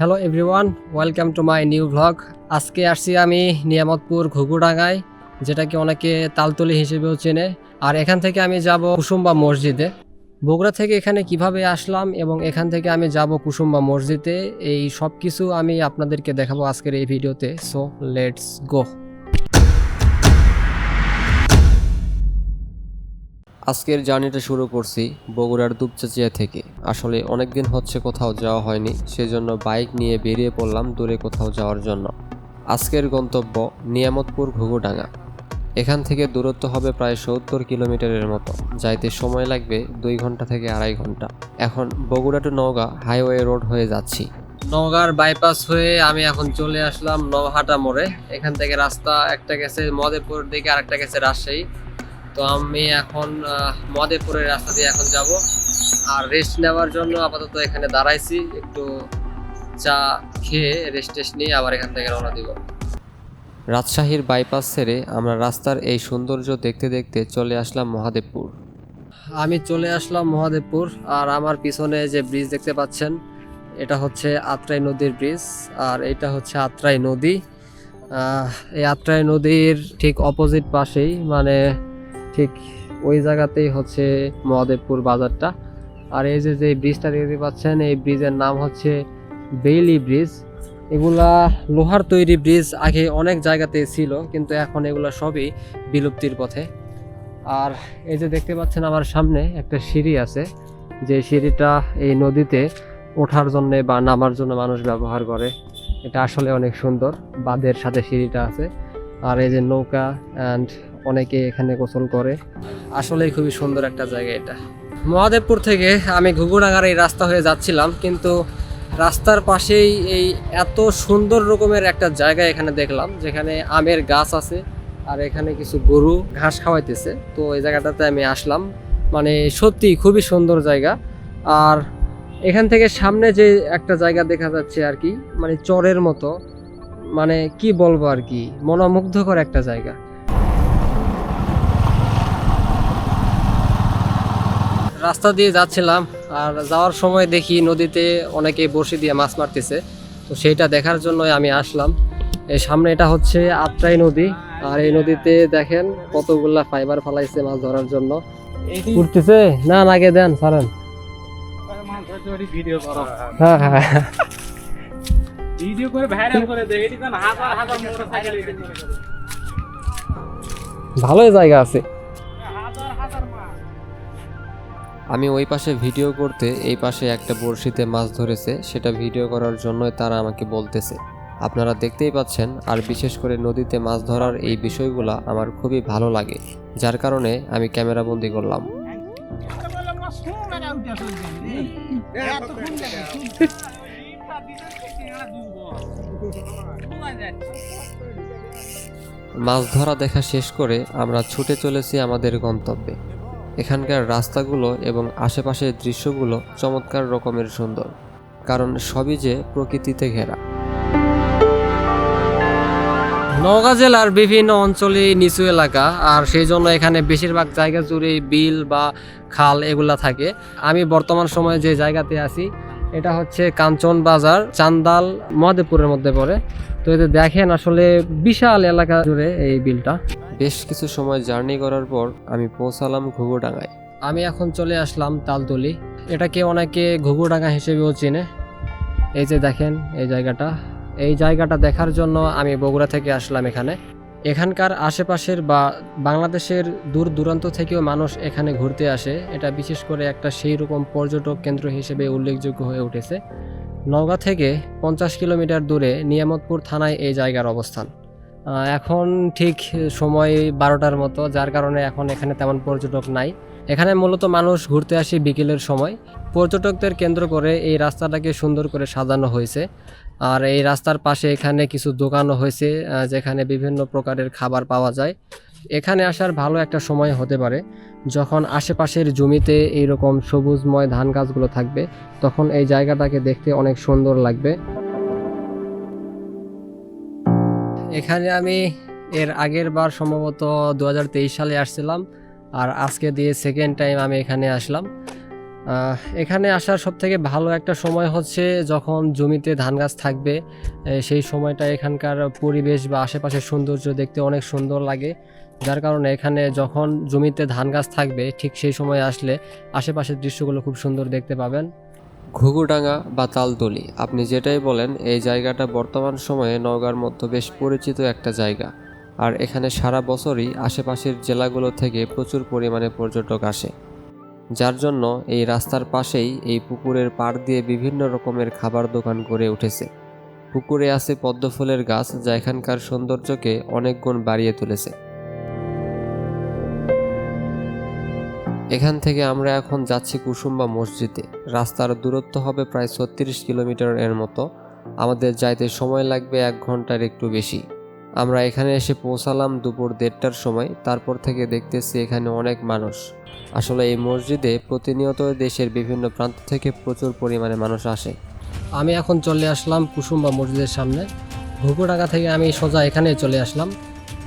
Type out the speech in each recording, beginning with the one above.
Hello everyone welcome to my new vlog আজকে আসছি আমি নিয়ামতপুর ঘুঘুডাঙ্গায়, যেটাকে অনেকে তালতলি হিসেবেও চেনে। আর এখান থেকে আমি যাব কুসুম্বা মসজিদে। বগুড়া থেকে এখানে কীভাবে আসলাম এবং এখান থেকে আমি যাব কুসুম্বা মসজিদে, এই সব কিছু আমি আপনাদেরকে দেখাবো আজকের এই ভিডিওতে। সো লেটস গো আজকের জার্নিটা শুরু করছি বগুড়ার দুপচাচিয়া থেকে। আসলে অনেক দিন হচ্ছে কোথাও যাওয়া হয়নি, সেজন্য বাইক নিয়ে বেরিয়ে পড়লাম দূরে কোথাও যাওয়ার জন্য। আজকের গন্তব্য নিয়ামতপুর ঘুঘুডাঙ্গা। এখান থেকে দূরত্ব হবে প্রায় সত্তর কিলোমিটারের মতো। যাইতে সময় লাগবে দুই ঘণ্টা থেকে আড়াই ঘণ্টা। এখন Bogura to Naogaon highway road হয়ে যাচ্ছি। নওগাঁর বাইপাস হয়ে আমি এখন চলে আসলাম নহাটা মোড়ে। এখান থেকে রাস্তা একটা গেছে মদেপুর দিকে, আরেকটা গেছে রাজশাহী। তো আমি এখন মদেপুরের রাস্তা দিয়ে এখন যাব। আর রেস্ট নেওয়ার জন্য আপাতত এখানে দাঁড়াইছি। একটু চা খেয়ে রেস্ট টেস্ট নিয়ে আবার এখান থেকে রওনা দিব। রাজশাহীর বাইপাস ছেড়ে আমরা রাস্তার এই সৌন্দর্য দেখতে দেখতে চলে আসলাম মহাদেবপুর। আমি চলে আসলাম মহাদেবপুর আর আমার পিছনে যে ব্রিজ দেখতে পাচ্ছেন এটা হচ্ছে আত্রাই নদীর ব্রিজ আর এটা হচ্ছে আত্রাই নদী। আহ, এই আত্রাই নদীর ঠিক অপোজিট পাশেই মানে ঠিক ওই জায়গাতেই হচ্ছে মহাদেবপুর বাজারটা। আর এই যে যে ব্রিজটা দেখতে পাচ্ছেন, এই ব্রিজের নাম হচ্ছে বেইলি ব্রিজ এগুলা লোহার তৈরি ব্রিজ আগে অনেক জায়গাতে ছিল, কিন্তু এখন এগুলা সবই বিলুপ্তির পথে। আর এই যে দেখতে পাচ্ছেন আমার সামনে একটা সিঁড়ি আছে, যে সিঁড়িটা এই নদীতে ওঠার জন্য বা নামার জন্য মানুষ ব্যবহার করে। এটা আসলে অনেক সুন্দর, বাঁধের সাথে সিঁড়িটা আছে। আর এই যে নৌকা অ্যান্ড অনেকে এখানে গোসল করে। আসলেই খুবই সুন্দর একটা জায়গা এটা। মহাদেবপুর থেকে আমি ঘুঘুডাঙ্গার এই রাস্তা হয়ে যাচ্ছিলাম, কিন্তু রাস্তার পাশেই এই এত সুন্দর রকমের একটা জায়গা এখানে দেখলাম, যেখানে আমের গাছ আছে আর এখানে কিছু গরু ঘাস খাওয়াইতেছে। তো এই জায়গাটাতে আমি আসলাম। মানে সত্যি খুবই সুন্দর জায়গা। আর এখান থেকে সামনে যে একটা জায়গা দেখা যাচ্ছে আর কি মানে চরের মতো মানে কি বলব আর কি, মনোমুগ্ধকর একটা জায়গা। রাস্তা দিয়ে যাচ্ছিলাম আর যাওয়ার সময় দেখি নদীতে অনেকে বড়শি দিয়ে মাছ মারতেছে। তো সেইটা দেখার জন্যই আমি আসলাম। এই সামনে এটা হচ্ছে আত্রাই নদী। আর এই নদীতে দেখেন কতগুলা ফাইবার ফালাইছে মাছ ধরার জন্য। উঠতেছে? না আগে দেন সারেন হ্যাঁ হ্যাঁ। ভিডিও করে ভাইরাল করে দে এটি হাজার হাজার মোটরসাইকেল ভালোই জায়গা আছে। আমি ওই পাশে ভিডিও করতে এই পাশে একটা বড়শিতে মাছ ধরেছে, সেটা ভিডিও করার জন্যই তারা আমাকে বলতেছে। আপনারা দেখতেই পাচ্ছেন, আর বিশেষ করে নদীতে মাছ ধরার এই বিষয়গুলো আমার খুবই ভালো লাগে, যার কারণে আমি ক্যামেরা বন্দি করলাম। মাছ ধরা দেখা শেষ করে আমরা ছুটে চলেছি আমাদের গন্তব্যে। এখানকার রাস্তাগুলো এবং আশেপাশের দৃশ্যগুলো চমৎকার রকমের সুন্দর, কারণ সবই যে প্রকৃতিতে ঘেরা। নওগাঁ জেলার বিভিন্ন অঞ্চলে নিচু এলাকা, আর সেই জন্য এখানে বেশিরভাগ জায়গা জুড়ে বিল বা খাল এগুলা থাকে। আমি বর্তমান সময়ে যে জায়গাতে আছি, এটা হচ্ছে কাঞ্চন বাজার, চান্দাল, মহাদেবপুরের মধ্যে পড়ে। তো এতে দেখেন আসলে বিশাল এলাকা জুড়ে এই বিলটা। বেশ কিছু সময় জার্নি করার পর আমি পৌঁছালাম ঘুঘুডাঙ্গায়। আমি এখন চলে আসলাম তালতলি। এটাকে অনেকে ঘুঘুডাঙ্গা হিসেবেও চেনে। এই যে দেখেন, এই জায়গাটা। এই জায়গাটা দেখার জন্য আমি বগুড়া থেকে আসলাম এখানে। এখানকার আশেপাশের বা বাংলাদেশের দূর দূরান্ত থেকেও মানুষ এখানে ঘুরতে আসে। এটা বিশেষ করে একটা সেই রকম পর্যটক কেন্দ্র হিসেবে উল্লেখযোগ্য হয়ে উঠেছে। নওগাঁ থেকে পঞ্চাশ কিলোমিটার দূরে নিয়ামতপুর থানায় এই জায়গার অবস্থান। এখন ঠিক সময় বারোটার মতো, যার কারণে এখন এখানে তেমন পর্যটক নাই। এখানে মূলত মানুষ ঘুরতে আসে বিকেলের সময়। পর্যটকদের কেন্দ্র করে এই রাস্তাটাকে সুন্দর করে সাজানো হয়েছে। আর এই রাস্তার পাশে এখানে কিছু দোকানও হয়েছে যেখানে বিভিন্ন প্রকারের খাবার পাওয়া যায়। এখানে আসার ভালো একটা সময় হতে পারে। যখন আশেপাশের জমিতে এইরকম সবুজময় ধান গাছগুলো থাকবে, তখন এই জায়গাটাকে দেখতে অনেক সুন্দর লাগবে। এখানে আমি এর আগের বার সম্ভবত দু হাজার তেইশ সালে আসছিলাম, আর আজকে দিয়ে সেকেন্ড টাইম আমি এখানে আসলাম। এখানে আসার সব থেকে ভালো একটা সময় হচ্ছে যখন জমিতে ধান গাছ থাকবে সেই সময়টা এখানকার পরিবেশ বা আশেপাশের সৌন্দর্য দেখতে অনেক সুন্দর লাগে। যার কারণে এখানে যখন জমিতে ধান গাছ থাকবে, ঠিক সেই সময় আসলে আশেপাশের দৃশ্যগুলো খুব সুন্দর দেখতে পাবেন। ঘুঘুডাঙ্গা বা তালতলি। আপনি যেটাই বলেন, এই জায়গাটা বর্তমান সময়ে নওগাঁর মধ্যে বেশ পরিচিত একটা জায়গা। আর এখানে সারা বছরই আশেপাশের জেলাগুলো থেকে প্রচুর পরিমাণে পর্যটক আসে। যার জন্য এই রাস্তার পাশেই এই পুকুরের পাড় দিয়ে বিভিন্ন রকমের খাবার দোকান গড়ে উঠেছে। পুকুরে আছে পদ্মফুলের গাছ যা এখানকার সৌন্দর্যকে অনেক গুণ বাড়িয়ে তুলেছে। এখান থেকে আমরা এখন যাচ্ছি কুসুম্বা মসজিদে। রাস্তার দূরত্ব হবে প্রায় ছত্রিশ কিলোমিটার এর মতো। আমাদের যাইতে সময় লাগবে এক ঘণ্টার একটু বেশি। আমরা এখানে এসে পৌঁছালাম দুপুর দেড়টার সময়। তারপর থেকে দেখতেছি এখানে অনেক মানুষ। আসলে এই মসজিদে প্রতিনিয়ত দেশের বিভিন্ন প্রান্ত থেকে প্রচুর পরিমাণে মানুষ আসে। আমি এখন চলে আসলাম কুসুম্বা মসজিদের সামনে। ঘুঘুডাঙ্গা থেকে আমি সোজা এখানে চলে আসলাম।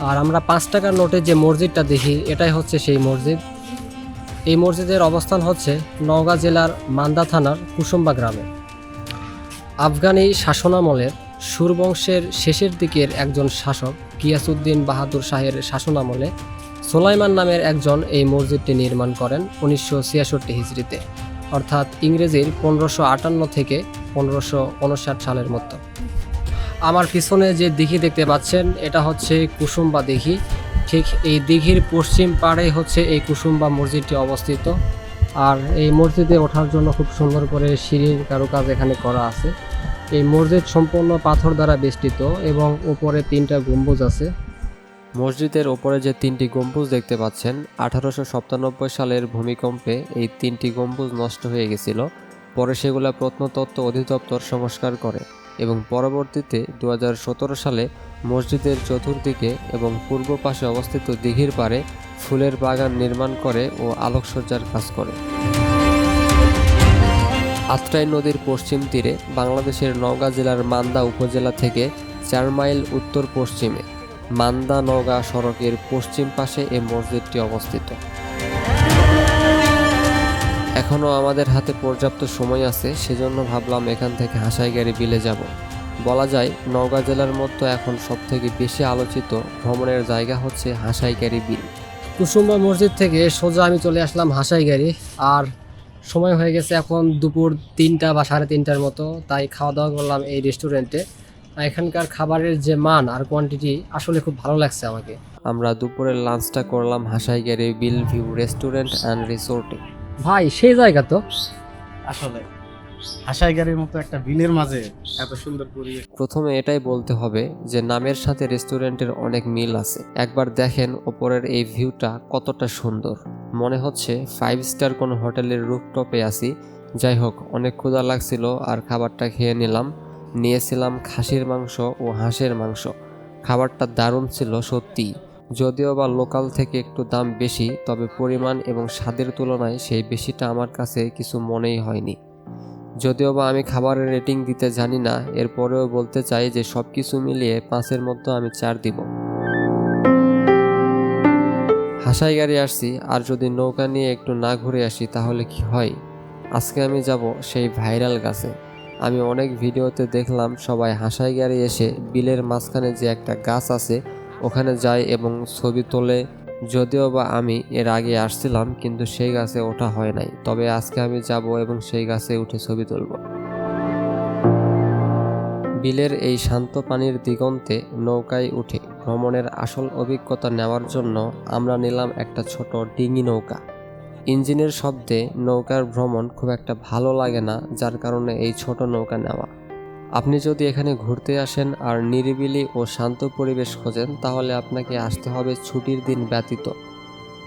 আর আমরা পাঁচ টাকার নোটে যে মসজিদটা দেখি, এটাই হচ্ছে সেই মসজিদ। এই মসজিদের অবস্থান হচ্ছে নওগাঁ জেলার মান্দা থানার কুসুম্বা গ্রামে। আফগানি শাসনামলের সুরবংশের শেষের দিকের একজন শাসক গিয়াসুদ্দিন বাহাদুর শাহের শাসনামলে সোলাইমান নামের একজন এই মসজিদটি নির্মাণ করেন উনিশশো ছিয়াষট্টি হিজড়িতে, অর্থাৎ ইংরেজির পনেরোশো আটান্ন থেকে পনেরোশো উনষাট সালের মতো আমার পিছনে যে দিঘি দেখতে পাচ্ছেন, এটা হচ্ছে কুসুম্বা দিঘি। ঠিক এই দিঘির পশ্চিম পাড়ে হচ্ছে এই কুসুম্বা মসজিদটি অবস্থিত। আর এই মসজিদে ওঠার জন্য খুব সুন্দর করে সিঁড়ির কারুকাজ এখানে করা আছে। এই মসজিদ সম্পূর্ণ পাথর দ্বারা বেষ্টিত এবং উপরে তিনটা গম্বুজ আছে। মসজিদের ওপরে যে তিনটি গম্বুজ দেখতে পাচ্ছেন, আঠারোশো সাতানব্বই সালের ভূমিকম্পে এই তিনটি গম্বুজ নষ্ট হয়ে গেছিল। পরে সেগুলা প্রত্নতত্ত্ব অধিদপ্তর সংস্কার করে। এবং পরবর্তীতে দু হাজার সতেরো সালে মসজিদের চতুর্দিকে এবং পূর্ব পাশে অবস্থিত দিঘির পাড়ে ফুলের বাগান নির্মাণ করে ও আলোকসজ্জার কাজ করে। আত্রাই নদীর পশ্চিম তীরে বাংলাদেশের নওগাঁ জেলার মান্দা উপজেলা থেকে চার মাইল উত্তর পশ্চিমে মান্দা নওগাঁ সড়কের পশ্চিম পাশে এই মসজিদটি অবস্থিত। এখনও আমাদের হাতে পর্যাপ্ত সময় আছে সেজন্য ভাবলাম এখান থেকে হাসাইগাড়ি বিলে যাব। বলা যায় নওগাঁ জেলার মধ্যে এখন সবথেকে বেশি আলোচিত ভ্রমণের জায়গা হচ্ছে হাসাইগাড়ি বিল। কুসুম্বা মসজিদ থেকে সোজা আমি চলে আসলাম হাসাইগাড়ি আর সময় হয়ে গেছে এখন দুপুর তিনটা বা সাড়ে তিনটার মতো তাই খাওয়া দাওয়া করলাম এই রেস্টুরেন্টে। এখানকার খাবারের যে মান আর কোয়ান্টিটি আসলে খুব ভালো লাগছে আমাকে। আমরা দুপুরের লাঞ্চটা করলাম Hasaigari Beel view restaurant and রিসোর্টে ভাই সেই জায়গা তো। আসলে হাসাই গাড়ির মতো একটা বিলের মাঝে এত সুন্দর পরিবেশ। প্রথমে এটাই বলতে হবে যে নামের সাথে রেস্টুরেন্টের অনেক মিল আছে। একবার দেখেন ওপরের এই ভিউটা কতটা সুন্দর। মনে হচ্ছে ফাইভ স্টার কোনো হোটেলের রুফটপে আছি। যাই হোক অনেক ক্ষুধা লাগছিল আর খাবারটা খেয়ে নিলাম। নিয়েছিলাম খাসির মাংস ও হাঁসের মাংস। খাবারটা দারুণ ছিল সত্যি যদিও বা লোকাল থেকে একটু দাম বেশি, তবে পরিমাণ এবং স্বাদের তুলনায় সেই বেশিটা আমার কাছে কিছু মনেই হয়নি। যদিও বা আমি খাবারের রেটিং দিতে জানি না, এরপরেও বলতে চাই যে সব কিছু মিলিয়ে পাঁচের মধ্যে আমি চার দিব। হাসাই গাড়ি আসছি, আর যদি নৌকা নিয়ে একটু না ঘুরে আসি তাহলে কি হয়? আজকে আমি যাব সেই ভাইরাল গাছে। আমি অনেক ভিডিওতে দেখলাম সবাই হাসাই গাড়ি এসে বিলের মাঝখানে যে একটা গাছ আছে ওখানে যাই এবং ছবি তোলে। যদিও বা আমি এর আগে আসছিলাম, কিন্তু সেই গাছে ওঠা হয় নাই। তবে আজকে আমি যাব এবং সেই গাছে উঠে ছবি তুলব। বিলের এই শান্ত পানির দিগন্তে নৌকায় উঠে ভ্রমণের আসল অভিজ্ঞতা নেওয়ার জন্য আমরা নিলাম একটা ছোট ডিঙি নৌকা। ইঞ্জিনের শব্দে নৌকার ভ্রমণ খুব একটা ভালো লাগে না, যার কারণে এই ছোট নৌকা নেওয়া। আপনি যদি এখানে ঘুরতে আসেন আর নিরিবিলি ও শান্ত পরিবেশ খোঁজেন, তাহলে আপনাকে আসতে হবে ছুটির দিন ব্যতীত।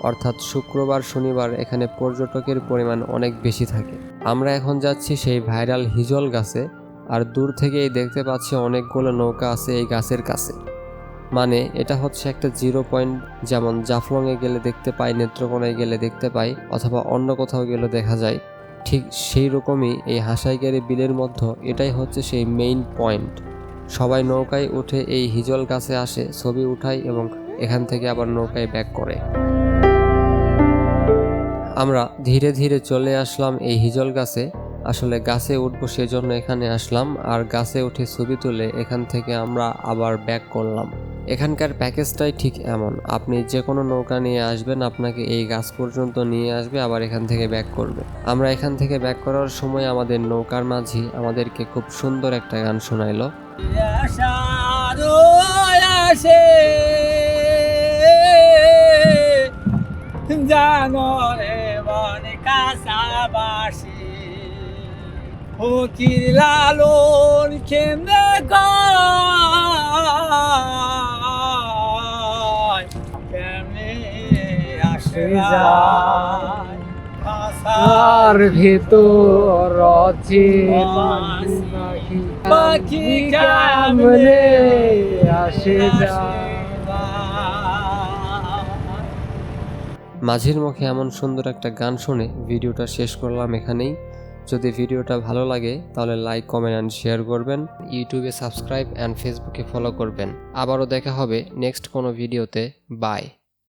অর্থাৎ শুক্রবার, শনিবার এখানে পর্যটকের পরিমাণ অনেক বেশি থাকে। আমরা এখন যাচ্ছি সেই ভাইরাল হিজল গাছে, আর দূর থেকেই দেখতে পাচ্ছি অনেকগুলো নৌকা আছে এই গাছের কাছে। মানে এটা হচ্ছে একটা জিরো পয়েন্ট, যেমন জাফলংয়ে গেলে দেখতে পাই, নেত্রকোনায় গেলে দেখতে পাই, অথবা অন্য কোথাও গেলে দেখা যায়। ঠিক সেই রকমই এই হাসাইগাড়ি বিলের মধ্যে এটাই হচ্ছে সেই মেইন পয়েন্ট সবাই নৌকায় উঠে এই হিজল গাছে আসে, ছবি উঠায় এবং এখান থেকে আবার নৌকায় ব্যাক করে। আমরা ধীরে ধীরে চলে আসলাম এই হিজল গাছে। আসলে গাছে উঠবো সেজন্য এখানে আসলাম, আর গাছে উঠে ছবি তুলে এখান থেকে আমরা আবার ব্যাক করলাম। এখানকার প্যাকেজটাই ঠিক এমন। আপনি যে কোনো নৌকা নিয়ে আসবেন, আপনাকে এই গাছ পর্যন্ত নিয়ে আসবে, আবার এখান থেকে ব্যাক করবে। আমরা এখান থেকে ব্যাক করার সময় আমাদের নৌকার মাঝি আমাদেরকে খুব সুন্দর একটা গান শোনাইল। জানো রে বনে কাসাবাসী, ফকির লালন যায় আর ভেতর পাখি কেমনে আসে মাঝির মুখে এমন সুন্দর একটা গান শুনে ভিডিওটা শেষ করলাম এখানেই। যদি ভিডিওটা ভালো লাগে তাহলে লাইক কমেন্ট অ্যান্ড শেয়ার করবেন। ইউটিউবে সাবস্ক্রাইব অ্যান্ড ফেসবুকে ফলো করবেন। আবারও দেখা হবে নেক্সট কোনো ভিডিওতে বাই